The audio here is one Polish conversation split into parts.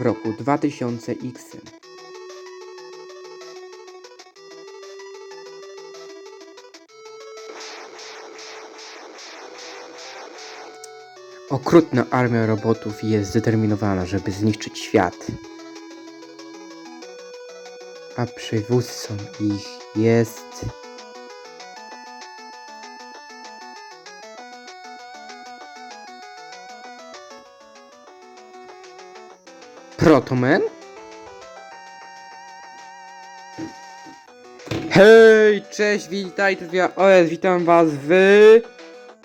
w roku 2000X. Okrutna armia robotów jest zdeterminowana, żeby zniszczyć świat. A przywódcą ich jest... Hej, cześć, witaj, to ja OS, witam was w...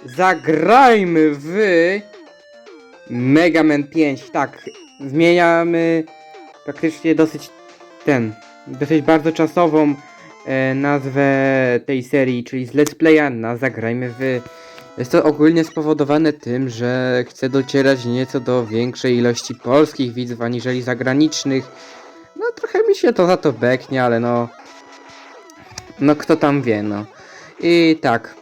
Zagrajmy w... Mega Man 5, tak, zmieniamy praktycznie dosyć ten, dosyć bardzo czasową e, nazwę tej serii, czyli z Let's Playa na Zagrajmy w... Jest to ogólnie spowodowane tym, że chcę docierać nieco do większej ilości polskich widzów aniżeli zagranicznych. No trochę mi się to za to beknie, ale no... No kto tam wie, no. I tak.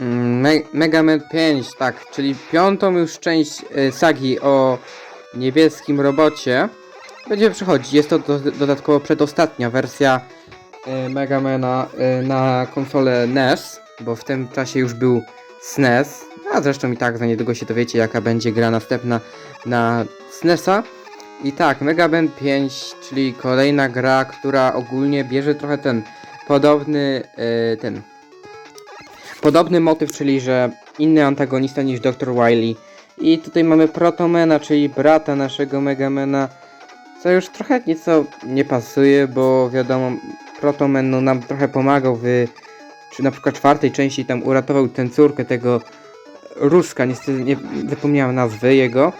Mm, Me Mega Man 5, tak, czyli piątą już część y, sagi o niebieskim robocie. Będzie przychodzić. Jest to do dodatkowo przedostatnia wersja y, Megamana y, na konsolę NES, bo w tym czasie już był SNES. A zresztą i tak za niedługo się dowiecie, jaka będzie gra następna na SNESa. I tak, Mega Man 5, czyli kolejna gra, która ogólnie bierze trochę ten podobny y, ten podobny motyw, czyli że inny antagonista niż Dr. Wily. I tutaj mamy Protomena, czyli brata naszego Megamena, co już trochę nieco nie pasuje, bo wiadomo, Protoman no, nam trochę pomagał w czy na przykład czwartej części tam uratował tę córkę tego Ruska, niestety nie zapomniałem nazwy jego.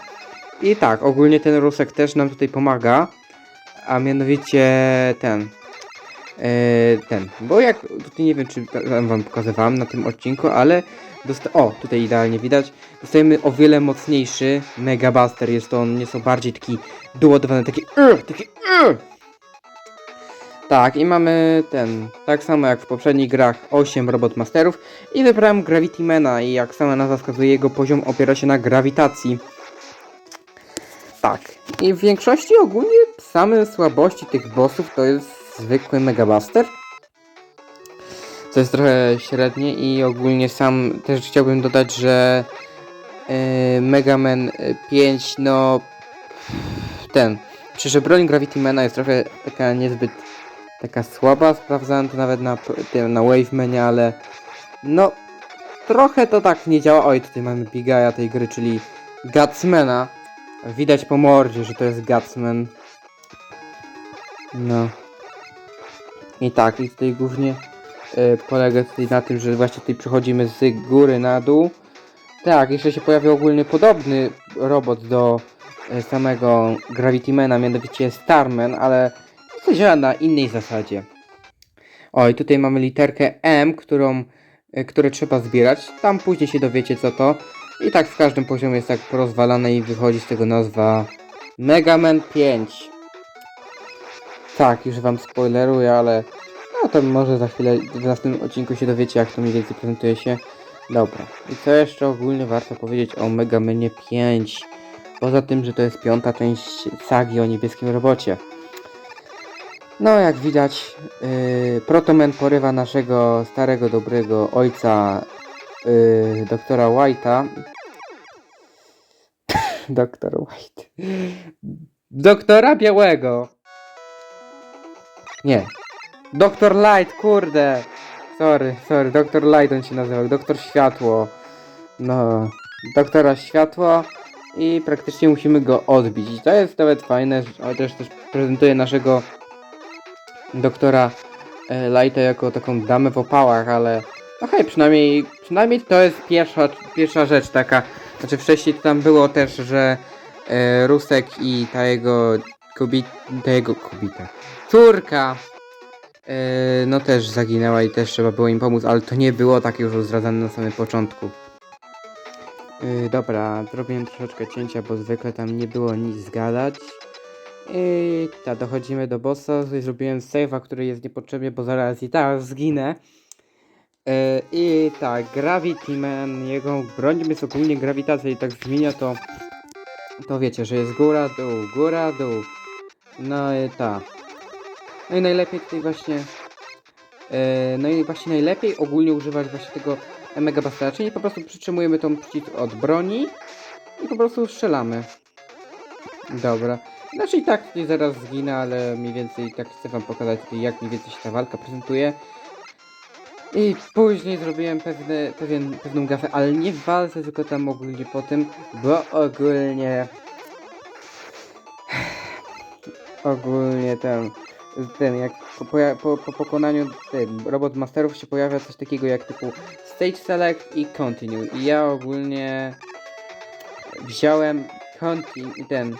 I tak, ogólnie ten Rusek też nam tutaj pomaga, a mianowicie ten, e, ten, bo jak, tutaj nie wiem czy wam pokazywałem na tym odcinku, ale o, tutaj idealnie widać, dostajemy o wiele mocniejszy Mega Buster, jest to on nieco bardziej taki doładowany, taki uh, taki uh. Tak, i mamy ten, tak samo jak w poprzednich grach, 8 Robot Masterów i wybrałem Gravity Mana i jak sama nazwa wskazuje, jego poziom opiera się na grawitacji. Tak, i w większości ogólnie same słabości tych bossów to jest zwykły Mega Buster. Co jest trochę średnie i ogólnie sam też chciałbym dodać, że yy, Mega Man 5, no ten, przecież że broń Gravity Mana jest trochę taka niezbyt taka słaba, sprawdzałem to nawet na, tym, na Wavemanie, ale no trochę to tak nie działa. Oj, tutaj mamy Bigaja tej gry, czyli Gutsmana. Widać po mordzie, że to jest Gutsman. No. I tak, i tutaj głównie y, polega tutaj na tym, że właśnie tutaj przechodzimy z góry na dół. Tak, jeszcze się pojawił ogólnie podobny robot do y, samego Gravity Mana, mianowicie Starman, ale to działa na innej zasadzie. Oj, tutaj mamy literkę M, którą, y, które trzeba zbierać. Tam później się dowiecie co to. I tak w każdym poziomie jest tak porozwalane i wychodzi z tego nazwa Mega Man 5. Tak, już wam spoileruję, ale no to może za chwilę w następnym odcinku się dowiecie jak to mniej więcej prezentuje się. Dobra. I co jeszcze ogólnie warto powiedzieć o Mega Manie 5? Poza tym, że to jest piąta część sagi o niebieskim robocie. No, jak widać, yy, Protoman porywa naszego starego, dobrego ojca, yy, doktora White'a. Doktor White. Doktora Białego. Nie. Doktor Light, kurde. Sorry, sorry, Doktor Light on się nazywał. Doktor Światło. No, doktora Światło. I praktycznie musimy go odbić. To jest nawet fajne, chociaż też prezentuje naszego doktora e, Lighta jako taką damę w opałach, ale no hej, przynajmniej, przynajmniej to jest pierwsza, pierwsza rzecz taka. Znaczy wcześniej to tam było też, że e, Rusek i ta jego kobieta, ta jego kobieta, córka, e, no też zaginęła i też trzeba było im pomóc, ale to nie było tak już zdradzane na samym początku. Yy, dobra, zrobiłem troszeczkę cięcia, bo zwykle tam nie było nic zgadać. I tak, dochodzimy do bossa. Zrobiłem save'a, który jest niepotrzebny, bo zaraz i tak zginę. Yy, I tak, Gravity Man, jego broń jest ogólnie grawitacja i tak zmienia to to wiecie, że jest góra, dół, góra, dół. No i ta. No i najlepiej tutaj właśnie. e, no i właśnie najlepiej ogólnie używać właśnie tego Mega Bastera, czyli po prostu przytrzymujemy tą przycisk od broni i po prostu strzelamy. Dobra. Znaczy i tak tutaj zaraz zginę, ale mniej więcej tak chcę wam pokazać jak mniej więcej się ta walka prezentuje. I później zrobiłem pewne, pewien, pewną gafę, ale nie w walce, tylko tam ogólnie po tym, bo ogólnie... Ogólnie ten, ten jak po, po, po pokonaniu ten, robot masterów się pojawia coś takiego jak typu stage select i continue. I ja ogólnie wziąłem continue, ten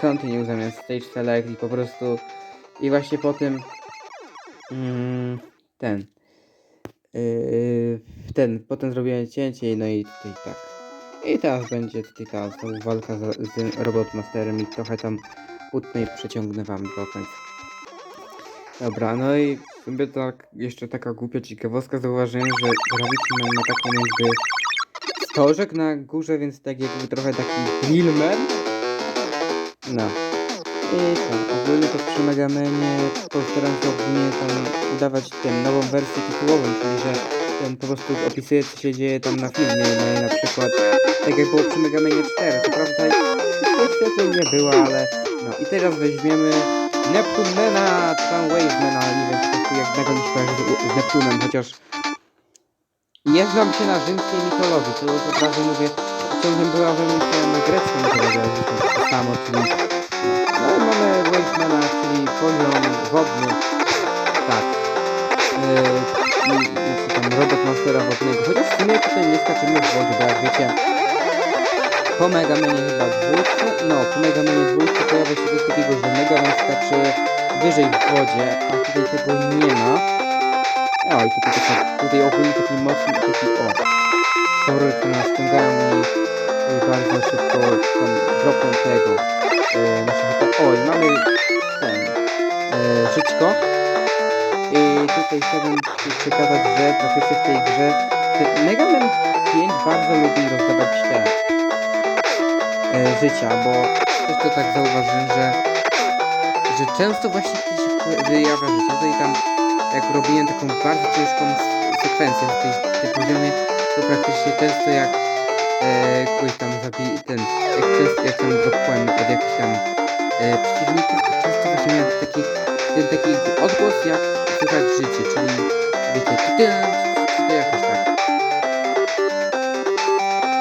continue zamiast stage select i po prostu i właśnie po tym mm, ten Yy, ten, potem zrobiłem cięcie, no i tutaj tak. I teraz będzie tutaj ta znowu walka z, z Robotmasterem i trochę tam utnę i przeciągnę wam do końca. Dobra, no i w sumie tak, jeszcze taka głupia ciekawostka, zauważyłem, że Gravity ma taką jakby stożek na górze, więc tak jakby trochę taki drillman. No. I tak, ogólnie to przy Megamanie postaram się ogólnie tam udawać tę nową wersję tytułową, czyli że ten po prostu opisuje co się dzieje tam na filmie, no i na przykład tak jak było przy Megamanie 4, co prawda świetnie nie było, ale no i teraz weźmiemy Neptunmana, czy tam nie wiem po prostu jak tego nie kojarzy z, z Neptunem, chociaż nie znam się na rzymskiej mitologii, to od razu mówię, ciągle była wymyślona na ale to samo, czyli no i mamy Wavemana, czyli poziom wodny. Tak. Yy, co tam robot Mastera wodnego. Chociaż w sumie tutaj nie skaczymy w wodzie, bo jak wiecie, po Megamanie chyba dwójce, no po Megamanie dwójce pojawia się coś takiego, że Megaman skacze wyżej w wodzie, a tutaj tego nie ma. O i tutaj, tutaj ogólnie taki mocny, taki o, sorry, to nas ściągają i bardzo szybko tam dropę tego e, naszego o i mamy ten e, żyćko i tutaj chciałbym ci przekazać, że praktycznie w tej grze ten Mega Man 5 bardzo lubi rozdawać te e, życia, bo też to tak zauważyłem, że że często właśnie się po- wyjawia życie, to i tam jak robiłem taką bardzo ciężką sekwencję w tej, tej poziomie, to praktycznie często jak e, kogoś tam zabij, ten, jak, często, jak tam dropłem od jakichś tam e, przeciwników, to często właśnie miałem taki, ten taki odgłos jak słychać życie, czyli wiecie, ty, ty, ty, jakoś tak.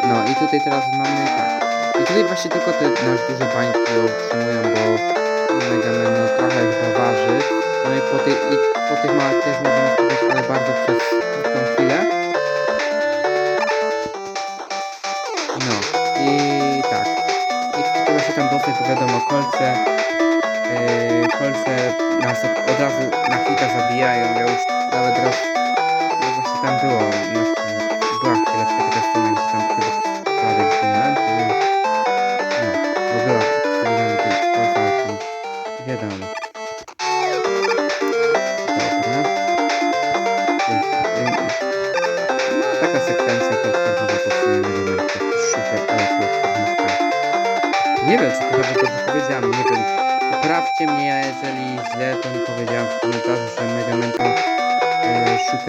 No i tutaj teraz mamy tak. I tutaj właśnie tylko te nasz duże bańki utrzymują, bo Mega Man no, trochę chyba waży. No i po, i po tych małych też możemy skupić, ale bardzo przez krótką chwilę. Wiadomo, kolce, yy, kolce nas od razu na chwilę zabijają. Ja już nawet raz, no właśnie tam było,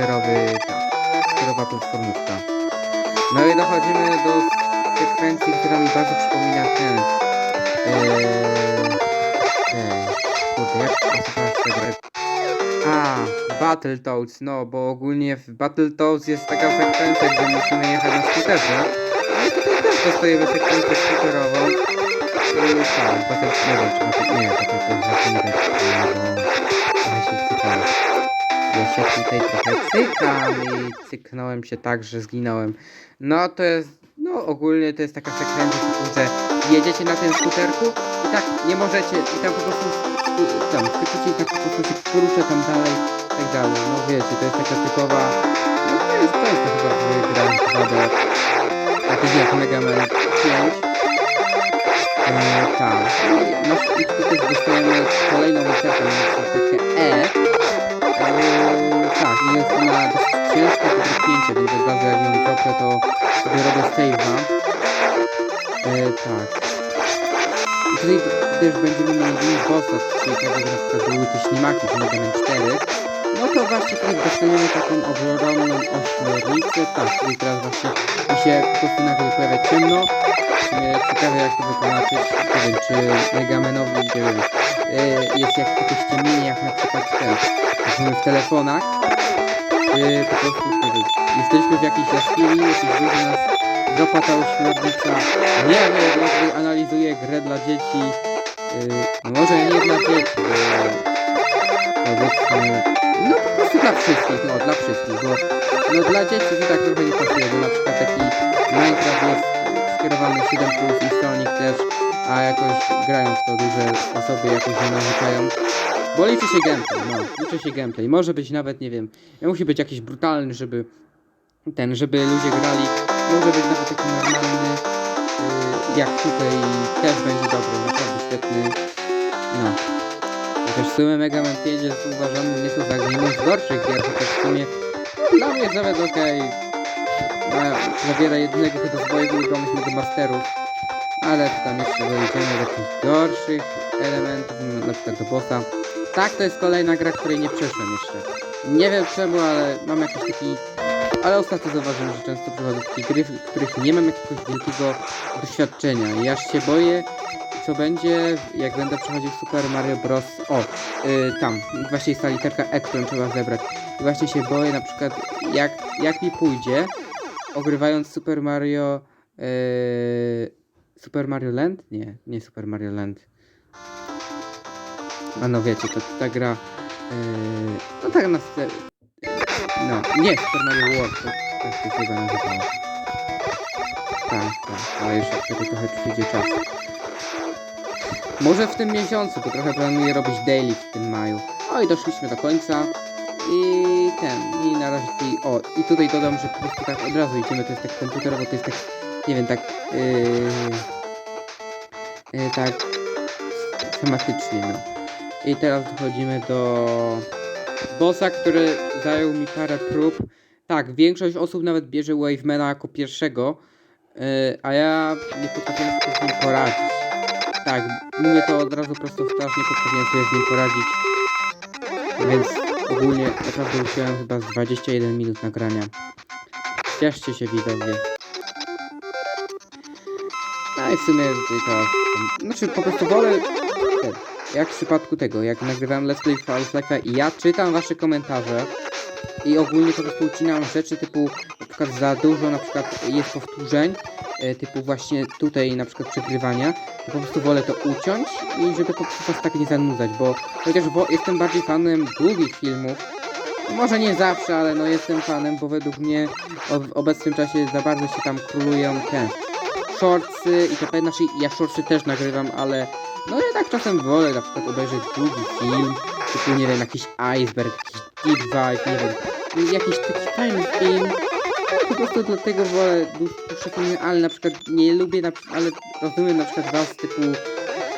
shooterowy, tak, platformówka. No i dochodzimy do sekwencji, która mi bardzo przypomina ten, e, ten, kurde, jak gra? A, Battletoads, no bo ogólnie w Battletoads jest taka sekwencja, gdzie musimy jechać na skuterze. No i tutaj też dostajemy sekwencję skuterową. I tak, Battle, nie wiem, czy Battle, nie, Battletoads zapomniałem, bo trochę się cykałem. Ja się tutaj trochę cykam i cyknąłem się tak, że zginąłem. No to jest, no ogólnie to jest taka sekwencja, typu, że jedziecie na tym skuterku i tak nie możecie, i tam po prostu tam skoczycie i tak po prostu się porusza tam dalej tak dalej. No wiecie, to jest taka typowa, no to jest to, jest to chyba w grach 2D, takich jak Mega Man 5. E, tak, no, i tutaj też dostajemy kolejną literkę, literkę E. Tak, i jest ona ciężka do drapnięcia, więc od razu jak ją trochę to sobie robię save'a. E, tak. tutaj też będziemy mieli bossa, czyli tak jak na przykład były te ślimaki w Mega Man 4. No to właśnie teraz dostaniemy taką ogromną ośmiornicę. Tak, czyli teraz właśnie mi się po prostu nagle pojawia ciemno. Sumie ciekawe jak to wytłumaczyć. Nie wiem, czy Megamenowi, nie wiem, yy, jest jak jakieś ciemnienie, jak na przykład ten, w telefonach. Yy, po prostu, nie wiem, jesteśmy w jakiejś jaskini, jakiś duży nas dopadła ośmiornica. Nie wiem, jakby analizuje grę dla dzieci. Yy, może nie dla dzieci, bo powiedzmy, no po prostu dla wszystkich, no dla wszystkich, bo no dla dzieci to tak trochę nie pasuje, 7 plus i Sonic też, a jakoś grają w to duże osoby jakoś nie narzekają. Bo liczy się gameplay, no, liczy się gameplay. Może być nawet, nie wiem, musi być jakiś brutalny, żeby ten, żeby ludzie grali. Może być nawet taki normalny, yy, jak tutaj też będzie dobry, naprawdę świetny. No. Chociaż w sumie Mega Man 5 jest uważany nieco za jedną z gorszych gier, chociaż w sumie dla mnie jest nawet okej. Okay. Zawiera jednego chyba z moich ulubionych Mega Masterów. Ale tam jeszcze dojdziemy do takich gorszych elementów, na przykład do bossa. Tak, to jest kolejna gra, której nie przeszłem jeszcze. Nie wiem czemu, ale mam jakiś taki... Ale ostatnio zauważyłem, że często przychodzą takie gry, w których nie mam jakiegoś wielkiego doświadczenia. Aż się boję, co będzie, jak będę przechodził Super Mario Bros. O, yy, tam, właśnie jest ta literka E, którą trzeba zebrać. I właśnie się boję na przykład, jak, jak mi pójdzie, ogrywając Super Mario... Yy, Super Mario Land? Nie, nie Super Mario Land. A no wiecie, to ta gra... Yy, no tak na... No, nie Super Mario World, to tak się chyba nazywało. Tak, tak, ale jeszcze wtedy trochę przyjdzie czas. Może w tym miesiącu, bo trochę planuję robić daily w tym maju. O i doszliśmy do końca. I ten, i na razie tutaj, o, i tutaj dodam, że po prostu tak od razu idziemy, to jest tak komputerowo, to jest tak, nie wiem, tak, yy, yy, tak tematycznie, no. I teraz dochodzimy do bossa, który zajął mi parę prób. Tak, większość osób nawet bierze Wavemana jako pierwszego, yy, a ja nie potrafiłem sobie z nim poradzić. Tak, mówię to od razu prosto w twarz, nie potrafiłem sobie z nim poradzić. Więc ogólnie naprawdę musiałem chyba z 21 minut nagrania. Cieszcie się widzowie. No i w sumie teraz... Znaczy po prostu wolę... Jak w przypadku tego, jak nagrywałem Let's Play Fallout Life'a i ja czytam wasze komentarze i ogólnie po prostu ucinam rzeczy typu na przykład za dużo na przykład jest powtórzeń e, typu właśnie tutaj na przykład przegrywania. Po prostu wolę to uciąć i żeby po prostu tak nie zanudzać, bo chociaż wo- jestem bardziej fanem długich filmów może nie zawsze, ale no jestem fanem, bo według mnie w obecnym czasie za bardzo się tam królują te shortsy i to znaczy ja shortsy też nagrywam, ale no jednak czasem wolę na przykład obejrzeć długi film, typu nie wiem, jakiś iceberg, jakiś deep vibe, nie wiem, jakiś taki fajny film. Po prostu dlatego wolę dłu- dłuższe filmy, ale na przykład nie lubię, na, ale rozumiem na przykład was typu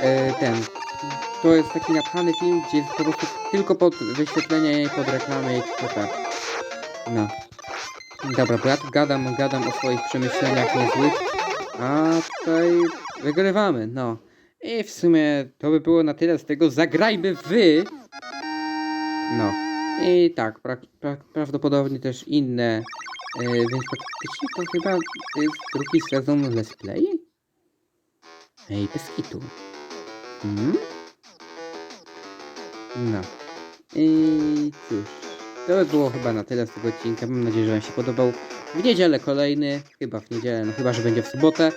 e, ten. To jest taki napchany film, gdzie jest po prostu tylko pod wyświetlenie i pod reklamę i tak. No. Dobra, tu gadam, gadam o swoich przemyśleniach niezłych, a tutaj wygrywamy, no. I w sumie to by było na tyle z tego. Zagrajmy wy! No. I tak, pra, pra, prawdopodobnie też inne. E, więc faktycznie to chyba jest drugi sezon Let's Play? Ej, bez kitu. Hmm? No. I cóż. To by było chyba na tyle z tego odcinka. Mam nadzieję, że Wam się podobał. W niedzielę kolejny. Chyba w niedzielę, no chyba, że będzie w sobotę.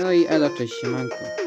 No i elo, cześć, siemanko.